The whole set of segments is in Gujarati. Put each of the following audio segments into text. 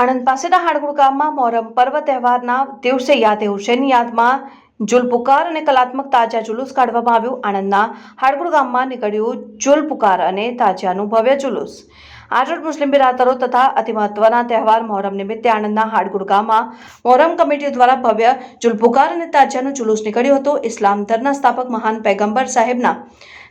આણંદ પાસેના હાડગુડ ગામમાં મોહરમ પર્વ તહેવારના દિવસે યાદ હુસેનની યાદમાં જુલપુકાર અને કલાત્મક તાજા જુલુસ કાઢવામાં આવ્યું. આણંદના હાડગુડ ગામમાં નીકળ્યું જુલપુકાર અને તાજાનું ભવ્ય જુલુસ. આજોડ મુસ્લિમ બિરાદરો તથા અતિ મહત્વના તહેવાર મોહરમ નિમિત્તે આણંદના હાડગુડ ગામમાં મોહરમ કમિટી દ્વારા ભવ્ય જુલપુકાર અને તાજાનું જુલુસ નીકળ્યું હતું. ઇસ્લામ ધર્મના સ્થાપક મહાન પૈગંબર સાહેબના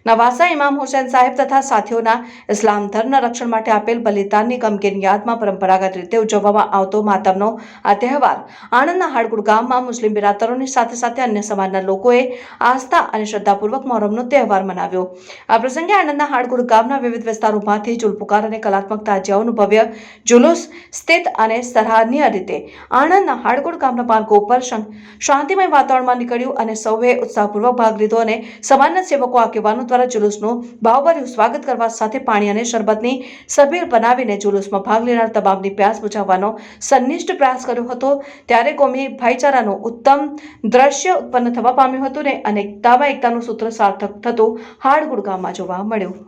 નવાસા ઇમામ હુસેન સાહેબ તથા સાથીઓના ઇસ્લામ ધર્મના રક્ષણ માટે આપેલ બલિદાનની ગમગીન યાદમાં પરંપરાગત રીતે ઉજવવામાં આવતો માતમનો આ તહેવાર. આણંદના હાડગુડ ગામમાં મુસ્લિમ બિરાદરોની સાથે સાથે અન્ય સમાજના લોકોએ આસ્થા અને શ્રદ્ધાપૂર્વક મોહરમનો તહેવાર મનાવ્યો. આ પ્રસંગે આણંદના હાડગુડ ગામના વિવિધ વિસ્તારોમાંથી જુલપુકાર અને કલાત્મક તાજિયાઓનું ભવ્ય જુલુસ સ્થિત અને સરાહનીય રીતે આણંદના હાડગુડ ગામના માર્ગો ઉપર શાંતિમય વાતાવરણમાં નીકળ્યું અને સૌએ ઉત્સાહપૂર્વક ભાગ લીધો અને સમાજના સેવકો આગેવાનો દ્વારા જુલુસનું ભાવભર્યું સ્વાગત કરવા સાથે પાણી અને શરબતની સભીર બનાવીને જુલુસમાં ભાગ લેનાર તમામની પ્યાસ બુજાવવાનો સંનિષ્ઠ પ્રયાસ કર્યો હતો. ત્યારે કોમી ભાઈચારાનું ઉત્તમ દ્રશ્ય ઉત્પન્ન થવા પામ્યું હતું ને અનેકતામાં એકતાનું સૂત્ર સાર્થક થતું હાડગુડ ગામમાં જોવા મળ્યું.